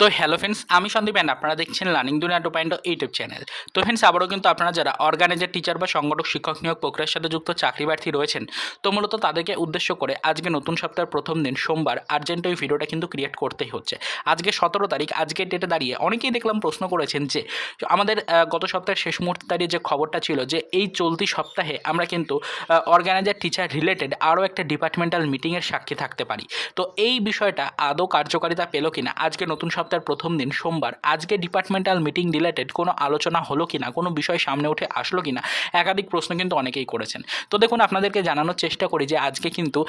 তো hello friends আমি Sandeep and আপনারা দেখছেন learning Duniya two point YouTube channel তো ফ্রেন্ডস আবারও কিন্তু আপনারা যারা অর্গানাইজার টিচার বা সংগঠক, শিক্ষক নিয়োগ প্রক্রিয়ার সাথে যুক্ত চাকরি প্রার্থী রয়েছেন, তো মূলত তাদেরকে উদ্দেশ্য করে আজকে নতুন সপ্তাহের প্রথম দিন সোমবার আর্জেন্ট ওই ভিডিওটা কিন্তু ক্রিয়েট করতেই হচ্ছে। আজকে সতেরো তারিখ, আজকে ডেটে দাঁড়িয়ে অনেকেই দেখলাম প্রশ্ন করেছেন যে, আমাদের গত সপ্তাহের শেষ মুহূর্তে দাঁড়িয়ে যে খবরটা ছিল যে, এই চলতি সপ্তাহে আমরা কিন্তু অর্গানাইজার টিচার রিলেটেড আরও একটা ডিপার্টমেন্টাল মিটিংয়ের সাক্ষী থাকতে পারি। তো এই বিষয়টা আদৌ কার্যকারিতা পেল কিনা, আজকে নতুন সপ্তাহের প্রথম দিন, সোমবার। আজকে ডিপার্টমেন্টাল মিটিং রিলেটেড কোনো আলোচনা হলো কি না কোনো বিষয় সামনে উঠে আসলো কি না একাধিক প্রশ্ন কিন্তু অনেকেই করেছেন। তো দেখুন, আপনাদেরকে জানানোর চেষ্টা করি যে আজকে কিন্তু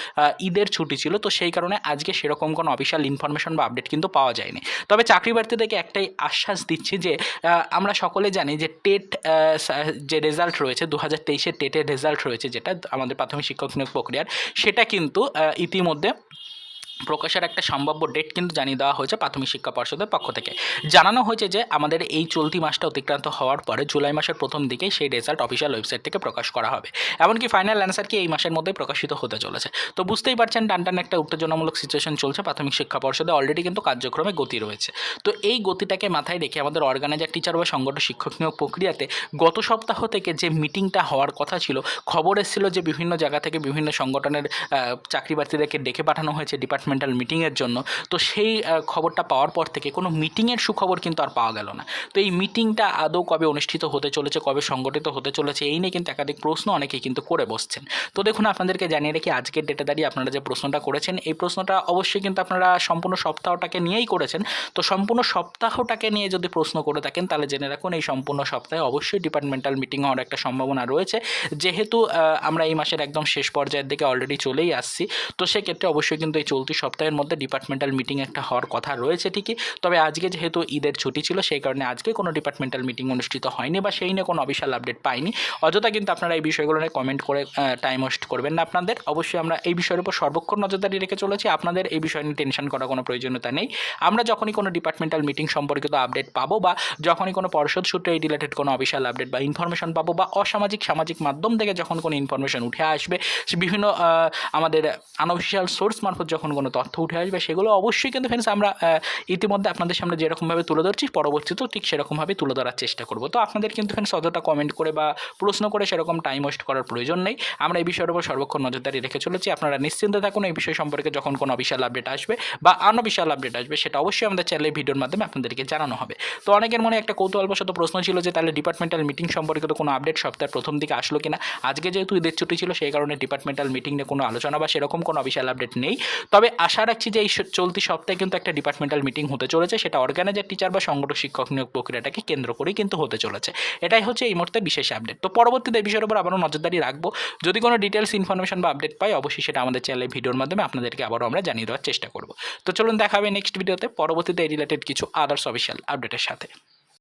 ঈদের ছুটি ছিল, তো সেই কারণে আজকে সেরকম কোনো অফিসিয়াল ইনফরমেশন বা আপডেট কিন্তু পাওয়া যায়নি। তবে চাকরি প্রার্থীদেরকে একটাই আশ্বাস দিচ্ছি যে আমরা সকলে জানি যে টেট যে রেজাল্ট রয়েছে দু হাজার তেইশের টেটের রেজাল্ট রয়েছে যেটা আমাদের প্রাথমিক শিক্ষক নিয়োগ প্রক্রিয়ার, সেটা কিন্তু ইতিমধ্যে প্রকাশের একটা সম্ভাব্য ডেট কিন্তু জানিয়ে দেওয়া হয়েছে প্রাথমিক শিক্ষা পর্ষদের পক্ষ থেকে। জানানো হয়েছে যে, আমাদের এই চলতি মাসটা অতিক্রান্ত হওয়ার পরে জুলাই মাসের প্রথম দিকেই সেই রেজাল্ট অফিসিয়াল ওয়েবসাইট থেকে প্রকাশ করা হবে। এমনকি ফাইনাল অ্যান্সার কি এই মাসের মধ্যে প্রকাশিত হতে চলেছে। তো বুঝতেই পারছেন টান টান একটা উত্তেজনামূলক সিচুয়েশন চলছে প্রাথমিক শিক্ষা পর্ষদে অলরেডি কিন্তু কার্যক্রমে গতি রয়েছে। তো এই গতিটাকে মাথায় রেখে আমাদের অর্গানাইজার টিচার বা সংগঠন শিক্ষক নিয়োগ প্রক্রিয়াতে গত সপ্তাহ থেকে যে মিটিংটা হওয়ার কথা ছিল, খবর এসেছিল যে বিভিন্ন জায়গা থেকে বিভিন্ন সংগঠনের চাকরি প্রার্থীদেরকে ডেকে পাঠানো হয়েছে ডিপার্টমেন্টাল মিটিংয়ের জন্য, তো সেই খবরটা পাওয়ার পর থেকে কোনো মিটিংয়ের সুখবর কিন্তু আর পাওয়া গেল না। তো এই মিটিংটা আদৌ কবে অনুষ্ঠিত হতে চলেছে, কবে সংগঠিত হতে চলেছে, এই নিয়ে কিন্তু একাধিক প্রশ্ন অনেকেই কিন্তু করে বসছেন। তো দেখুন, আপনাদেরকে জানিয়ে রেখে, আজকের ডেটে দাঁড়িয়ে আপনারা যে প্রশ্নটা করেছেন, এই প্রশ্নটা অবশ্যই কিন্তু আপনারা সম্পূর্ণ সপ্তাহটাকে নিয়েই করেছেন। তো সম্পূর্ণ সপ্তাহটাকে নিয়ে যদি প্রশ্ন করে থাকেন, তাহলে জেনে রাখুন, এই সম্পূর্ণ সপ্তাহে অবশ্যই ডিপার্টমেন্টাল মিটিং হওয়ার একটা সম্ভাবনা রয়েছে। যেহেতু আমরা এই মাসের একদম শেষ পর্যায়ের দিকে অলরেডি চলেই আসছি, তো সেক্ষেত্রে অবশ্যই কিন্তু এই চলতি সপ্তাহের মধ্যে ডিপার্টমেন্টাল মিটিং একটা হওয়ার কথা রয়েছে ঠিকই। তবে আজকে যেহেতু ঈদের ছুটি ছিল, সেই কারণে আজকে কোনো ডিপার্টমেন্টাল মিটিং অনুষ্ঠিত হয়নি বা সেই নিয়ে কোনো অফিসিয়াল আপডেট পাইনি। অযথা কিন্তু আপনারা এই বিষয়গুলো নিয়ে কমেন্ট করে টাইম ওয়েস্ট করবেন না আপনাদের। অবশ্যই আমরা এই বিষয়ের উপর সর্বক্ষণ নজরদারি রেখে চলেছি। আপনাদের এই বিষয় নিয়ে টেনশন করার কোনো প্রয়োজনীয়তা নেই। আমরা যখনই কোনো ডিপার্টমেন্টাল মিটিং সম্পর্কিত আপডেট পাবো বা যখনই কোনো পর্ষদ সূত্রে এই রিলেটেড কোনো অফিসিয়াল আপডেট বা ইনফরমেশন পাবো বা অসামাজিক, সামাজিক মাধ্যম থেকে যখন কোনো ইনফরমেশন উঠে আসবে, বিভিন্ন আমাদের আনঅফিসিয়াল সোর্স মারফত যখন কোনো তথ্য উঠে আসবে, সেগুলো অবশ্যই কিন্তু ফ্রেন্ডস আমরা ইতিমধ্যে আপনাদের সামনে যেরকমভাবে তুলে ধরছি, পরবর্তীতেও ঠিক সেরকমভাবে তুলে ধরার চেষ্টা করব। তো আপনাদের কিন্তু ফ্রেন্ডস অতটা কমেন্ট করে বা প্রশ্ন করে সেরকম টাইম ওয়েস্ট করার প্রয়োজন নেই। আমরা এই বিষয়ের উপর সর্বক্ষণ নজরদারি রেখে চলেছি। আপনারা নিশ্চিন্তে থাকুন, এই বিষয় সম্পর্কে যখন কোনো অফিসিয়াল আপডেট আসবে বা আনঅফিসিয়াল আপডেট আসবে, সেটা অবশ্যই আমাদের চ্যানেলে ভিডিওর মাধ্যমে আপনাদেরকে জানানো হবে। তো অনেকের মনে একটা কৌতূহলবশত প্রশ্ন ছিল যে, তাহলে ডিপার্টমেন্টাল মিটিং সম্পর্কিত কোনো আপডেট সপ্তাহের প্রথম দিকে আসলো কিনা? আজকে যেহেতু ঈদের ছুটি ছিল, সেই কারণে ডিপার্টমেন্টাল মিটিং নিয়ে কোনো আলোচনা বা সেরকম কোনো অফিসিয়াল আপডেট নেই। তবে আশা রাখছি যে এই চলতি সপ্তাহে কিন্তু একটা ডিপার্টমেন্টাল মিটিং হতে চলেছে। সেটা অর্গানাইজার টিচার বা সংগঠক, শিক্ষক নিয়োগ প্রক্রিয়াটাকে কেন্দ্র করেই কিন্তু হতে চলেছে। এটাই হচ্ছে এই মুহূর্তে বিশেষ আপডেট তো পরবর্তীতে এই বিষয়ের উপর আবারও নজরদারি রাখব। যদি কোনো ডিটেলস ইনফরমেশন বা আপডেট পাই, অবশ্যই সেটা আমাদের চ্যানেলে ভিডিওর মাধ্যমে আপনাদেরকে আবারও আমরা জানিয়ে দেওয়ার চেষ্টা করব। তো চলুন দেখা হবে নেক্সট ভিডিওতে পরবর্তীতে এই রিলেটেড কিছু আদার্স অফিসিয়াল আপডেটের সাথে।